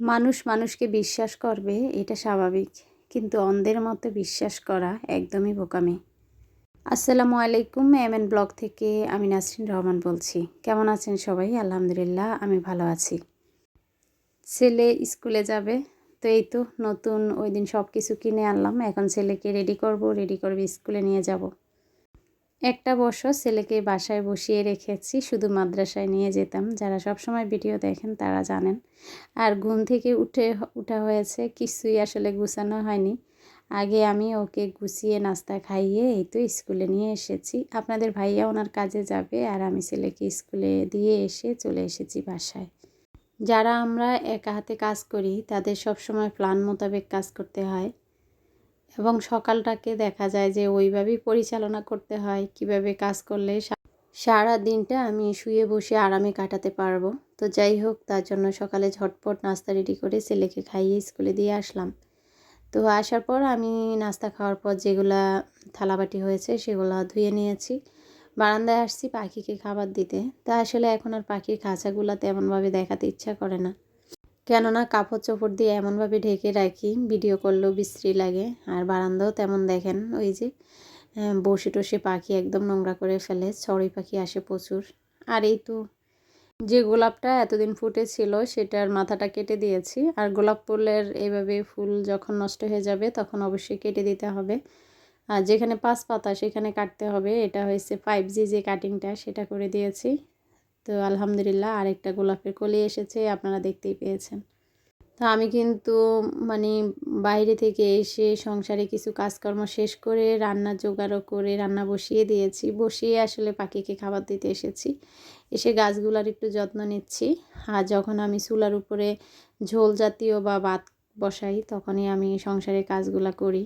মানুষ মানুষকে বিশ্বাস করবে, এটা স্বাভাবিক। কিন্তু অন্ধের মতো বিশ্বাস করা একদমই বোকামি। আসসালামু আলাইকুম এম এন ব্লগ থেকে আমি নাসরিন রহমান বলছি। কেমন আছেন সবাই? আলহামদুলিল্লাহ, আমি ভালো আছি। ছেলে স্কুলে যাবে, তো এই তো নতুন ওই দিন সব কিছু কিনে আনলাম। এখন ছেলেকে রেডি করব রেডি করবে স্কুলে নিয়ে যাব। একটা বছর ছেলেকে বাসায় বসিয়ে রেখেছি, শুধু মাদ্রাসায় নিয়ে যেতাম। যারা সব সময় ভিডিও দেখেন তারা জানেন। আর ঘুম থেকে উঠে উঠা হয়েছে, কিছুই আসলে গুছানো হয়নি। আগে আমি ওকে গুছিয়ে নাস্তা খাইয়ে এই তো স্কুলে নিয়ে এসেছি। আপনাদের ভাইয়া ওনার কাজে যাবে আর আমি ছেলেকে স্কুলে দিয়ে এসে চলে এসেছি বাসায়। যারা আমরা একা হাতে কাজ করি, তাদের সব সময় প্ল্যান মোতাবেক কাজ করতে হয়। এবং সকালটাকে দেখা যায় যে ওইভাবেই পরিচালনা করতে হয়, কীভাবে কাজ করলে সারা দিনটা আমি শুয়ে বসে আরামে কাটাতে পারব। তো যাই হোক, তার জন্য সকালে ঝটপট নাস্তা রেডি করে ছেলেকে খাইয়ে স্কুলে দিয়ে আসলাম। তো আসার পর আমি নাস্তা খাওয়ার পর যেগুলা থালাবাটি হয়েছে সেগুলো ধুয়ে নিয়েছি। বারান্দায় আসছি পাখিকে খাবার দিতে। তা আসলে এখন আর পাখির খাঁচাগুলো তেমনভাবে দেখাতে ইচ্ছা করে না। কেননা কাপড় চোপড় দিয়ে এমনভাবে ঢেকে রাখি, ভিডিও করলেও বিশ্রী লাগে। আর বারান্দাও তেমন দেখেন, ওই যে বসে টসে পাখি একদম নোংরা করে ফেলে, চড়ই পাখি আসে প্রচুর। আর এই তো, যে গোলাপটা এতদিন ফুটেছিল সেটার মাথাটা কেটে দিয়েছি। আর গোলাপ ফুলের এইভাবে ফুল যখন নষ্ট হয়ে যাবে তখন অবশ্যই কেটে দিতে হবে। আর যেখানে পাঁচ পাতা সেখানে কাটতে হবে, এটা হয়েছে ফাইভ জি যে কাটিংটা সেটা করে দিয়েছি। তো আলহামদুলিল্লাহ আরেকটা গোলাপের কলি এসেছে, আপনারা দেখতেই পেয়েছেন। তো আমি কিন্তু মানে বাইরে থেকে এসে সংসারে কিছু কাজকর্ম শেষ করে রান্না জোগাড়ও করে রান্না বসিয়ে দিয়েছি, বসিয়ে আসলে পাখিকে খাবার দিতে এসেছি। এসে গাছগুলার একটু যত্ন নিচ্ছি। আর যখন আমি চুলার উপরে ঝোল জাতীয় বা ভাত বসাই, তখনই আমি সংসারের কাজগুলা করি।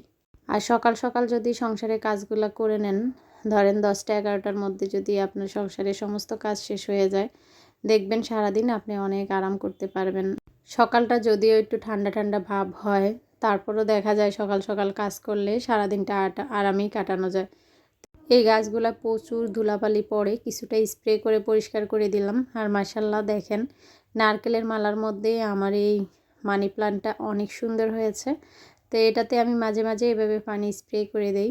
আর সকাল সকাল যদি সংসারের কাজগুলো করে নেন ধরেন দশটা এগারোটার মধ্যে যদি আপনার সংসারের সমস্ত কাজ শেষ হয়ে যায়, দেখবেন সারাদিন আপনি অনেক আরাম করতে পারবেন। সকালটা যদিও একটু ঠান্ডা ঠান্ডা ভাব হয়, তারপরও দেখা যায় সকাল সকাল কাজ করলে সারাদিনটা আরামেই কাটানো যায়। এই গাছগুলো প্রচুর ধুলাবালি পড়ে, কিছুটা স্প্রে করে পরিষ্কার করে দিলাম। আর মাসাল্লাহ দেখেন, নারকেলের মালার মধ্যে আমার এই মানি প্লান্টটা অনেক সুন্দর হয়েছে। তো এটাতে আমি মাঝে মাঝে এভাবে পানি স্প্রে করে দেই।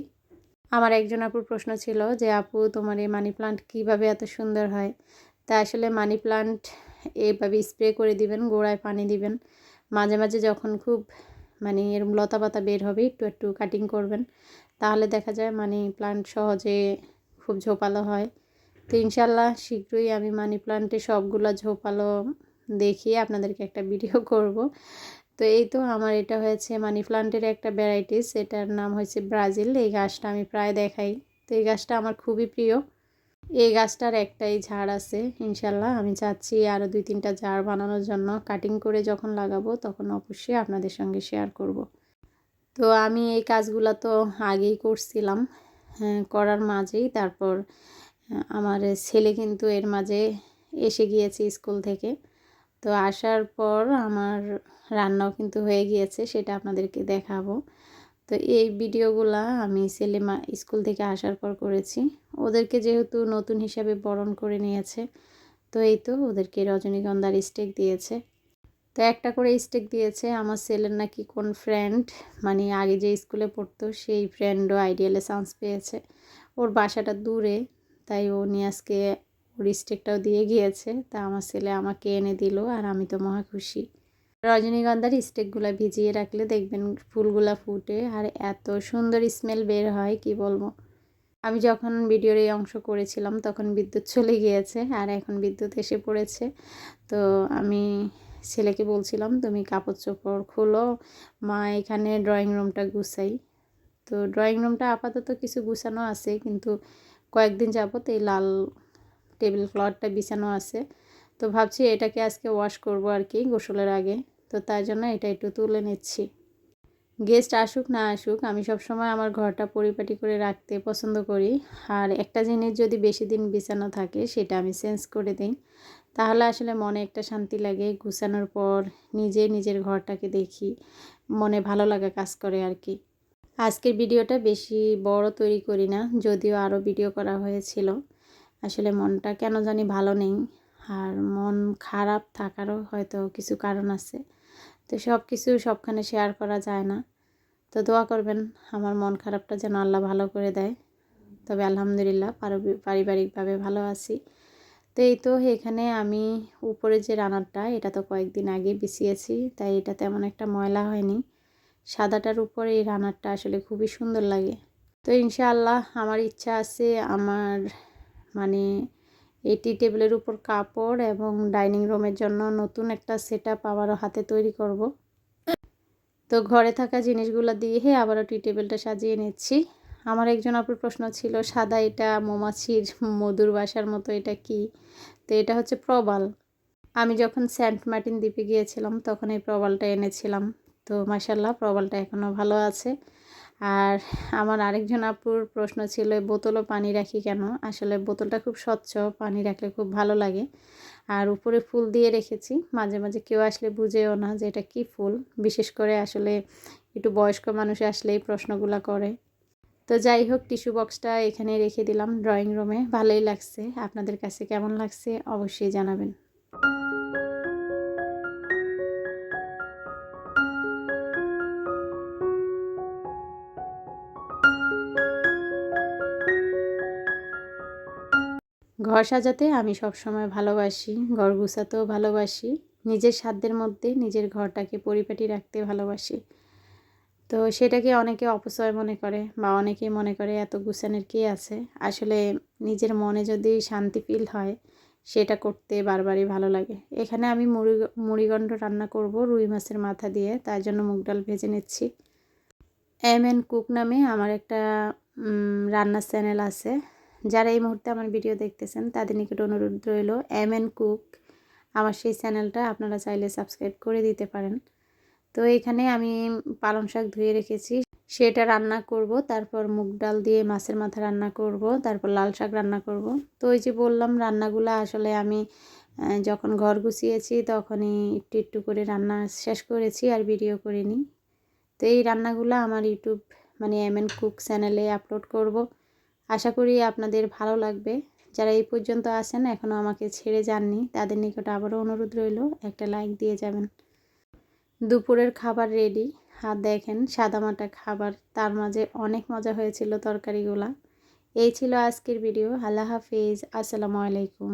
আমার একজন আপুর প্রশ্ন ছিল যে, আপু, তোমার এই মানি প্লান্ট কীভাবে এত সুন্দর হয়? তা আসলে মানি প্লান্ট এইভাবে স্প্রে করে দিবেন, গোড়ায় পানি দিবেন। মাঝে মাঝে যখন খুব মানে এরম লতা পাতা বের হবে, একটু একটু কাটিং করবেন, তাহলে দেখা যায় মানি প্লান্ট সহজে খুব ঝোপালো হয়। তো ইনশাল্লাহ শীঘ্রই আমি মানি প্লান্টে সবগুলো ঝোপালো দেখিয়ে আপনাদেরকে একটা ভিডিও করব। তো এই তো আমার এটা হয়েছে মানি প্লান্টের একটা ভ্যারাইটিস এটার নাম হয়েছে ব্রাজিল। এই গাছটা আমি প্রায় দেখাই। তো এই গাছটা আমার খুবই প্রিয়। এই গাছটার একটাই ঝাড় আছে ইনশাল্লাহ। আমি চাচ্ছি আরও দুই তিনটা ঝাড় বানানোর জন্য। কাটিং করে যখন লাগাবো তখন অবশ্যই আপনাদের সঙ্গে শেয়ার করব। তো আমি এই কাজগুলো তো আগেই করছিলাম। হ্যাঁ, করার মাঝেই তারপর আমার ছেলে কিন্তু এর মাঝে এসে গিয়েছে স্কুল থেকে। তো আসার পর আমার রান্নাও কিন্তু হয়ে গিয়েছে, সেটা আপনাদেরকে দেখাবো। তো এই ভিডিওগুলা আমি ছেলে মা স্কুল থেকে আসার পর করেছি। ওদেরকে যেহেতু নতুন হিসাবে বরণ করে নিয়েছে, তো এই তো ওদেরকে রজনীগন্ধার স্টেক দিয়েছে। তো একটা করে স্টেক দিয়েছে আমার ছেলের নাকি কোন ফ্রেন্ড মানে আগে যে স্কুলে পড়তো সেই ফ্রেন্ডও আইডিয়ালে চান্স পেয়েছে। ওর বাসাটা দূরে, তাই ও নিয়ে আজকে ওর স্টেকটাও দিয়ে গিয়েছে। তা আমার ছেলে আমাকে এনে দিল আর আমি তো মহা খুশি। রজনীগন্ধার স্টেকগুলো ভিজিয়ে রাখলে দেখবেন ফুলগুলা ফুটে আর এত সুন্দর স্মেল বের হয়, কি বলব? আমি যখন ভিডিওর এই অংশ করেছিলাম তখন বিদ্যুৎ চলে গিয়েছে আর এখন বিদ্যুৎ এসে পড়েছে। তো আমি ছেলেকে বলছিলাম, তুমি কাপড় চোপড় খোলো, মা এখানে ড্রয়িং রুমটা গুছাই। তো ড্রয়িং রুমটা আপাতত কিছু গুছানো আছে, কিন্তু কয়েকদিন যাবত এই লাল টেবিল ক্লথটা বিছানো আছে। তো ভাবছি এটাকে আজকে ওয়াশ করব আর কি গোসলের আগে। তো তাই জন্য এটা একটু তুলে নিচ্ছি। গেস্ট আসুক না আসুক, আমি সবসময় আমার ঘরটা পরিপাটি করে রাখতে পছন্দ করি। আর একটা জিনিস যদি বেশি দিন বিছানো থাকে, সেটা আমি চেঞ্জ করে দিই। তাহলে আসলে মনে একটা শান্তি লাগে, গুছানোর পর নিজে নিজের ঘরটাকে দেখি, মনে ভালো লাগা কাজ করে আর কি। আজকের ভিডিওটা বেশি বড় তৈরি করি না, যদিও আরও ভিডিও করা হয়েছিল। আসলে মনটা কেন জানি ভালো নেই। আর মন খারাপ থাকারও হয়তো কিছু কারণ আছে। তো সব কিছু সবখানে শেয়ার করা যায় না। তো দোয়া করবেন, আমার মন খারাপটা যেন আল্লাহ ভালো করে দেয়। তবে আলহামদুলিল্লাহ পারিবারিকভাবে ভালো আছি। তো এই তো এখানে আমি উপরে যে রানারটা, এটা তো কয়েকদিন আগে বিছিয়েছি, তাই এটা তেমন একটা ময়লা হয়নি। সাদাটার উপরে এই রানারটা আসলে খুবই সুন্দর লাগে। তো ইনশাআল্লাহ আমার ইচ্ছা আছে, আমার মানে এই টি টেবিলের উপর কাপড় এবং ডাইনিং রুমের জন্য নতুন একটা সেট আপ আবারও হাতে তৈরি করব। তো ঘরে থাকা জিনিসগুলো দিয়ে আবারও টি টেবিলটা সাজিয়ে নিচ্ছি। আমার একজন আপুর প্রশ্ন ছিল, সাদা এটা মৌমাছির মধুর বাসার মতো এটা কি? তো এটা হচ্ছে প্রবাল। আমি যখন সেন্ট মার্টিন দ্বীপে গিয়েছিলাম তখন এই প্রবালটা এনেছিলাম। তো মাসাল্লাহ প্রবালটা এখনও ভালো আছে। আর আমার আরেকজন আপুর প্রশ্ন ছিল বোতলও পানি রাখি কেন? আসলে বোতলটা খুব স্বচ্ছ, পানি রাখলে খুব ভালো লাগে। আর উপরে ফুল দিয়ে রেখেছি, মাঝে মাঝে কেউ আসলে বুঝেও না যে এটা কি ফুল। বিশেষ করে আসলে একটু বয়স্ক মানুষ আসলে এই প্রশ্নগুলো করে। তো যাই হোক, টিস্যু বক্সটা এখানে রেখে দিলাম ড্রয়িং রুমে। ভালোই লাগছে। আপনাদের কাছে কেমন লাগছে অবশ্যই জানাবেন। ঘর সাজাতে আমি সবসময় ভালোবাসি, ঘর গুছাতেও ভালোবাসি, নিজের সাধ্যের মধ্যে নিজের ঘরটাকে পরিপাটি রাখতে ভালোবাসি। তো সেটাকে অনেকে অপচয় মনে করে বা অনেকেই মনে করে এত গুছানোর কী আছে? আসলে নিজের মনে যদি শান্তি ফিল হয়, সেটা করতে বারবারই ভালো লাগে। এখানে আমি মুড়ি মুড়িগণ্ড রান্না করব রুই মাছের মাথা দিয়ে, তার জন্য মুগ ডাল ভেজে নিচ্ছি। এম এন কুক নামে আমার একটা রান্নার চ্যানেল আছে। যারা এই মুহূর্তে আমার ভিডিও দেখতেছেন, তাদের নিকট অনুরোধ রইল এম এন কুক আমার সেই চ্যানেলটা আপনারা চাইলে সাবস্ক্রাইব করে দিতে পারেন। তো এখানে আমি পালং শাক ধুয়ে রেখেছি, সেটা রান্না করব, তারপর মুগ ডাল দিয়ে মাছের মাথা রান্না করব, তারপর লাল শাক রান্না করব। তো ওই যে বললাম, রান্নাগুলো আসলে আমি যখন ঘর গুছিয়েছি তখনই একটু একটু করে রান্না শেষ করেছি আর ভিডিও করিনি। তো এই রান্নাগুলো আমার ইউটিউব মানে এম এন কুক চ্যানেলে আপলোড করব। আশা করি আপনাদের ভালো লাগবে। যারা এই পর্যন্ত আসেন এখনও আমাকে ছেড়ে যাননি, তাদের নিকট আবারও অনুরোধ রইল, একটা লাইক দিয়ে যাবেন। দুপুরের খাবার রেডি হাত দেখেন, সাদামাটা খাবার, তার মাঝে অনেক মজা হয়েছিল তরকারিগুলা। এই ছিল আজকের ভিডিও আল্লাহ হাফিজ। আসসালামু আলাইকুম।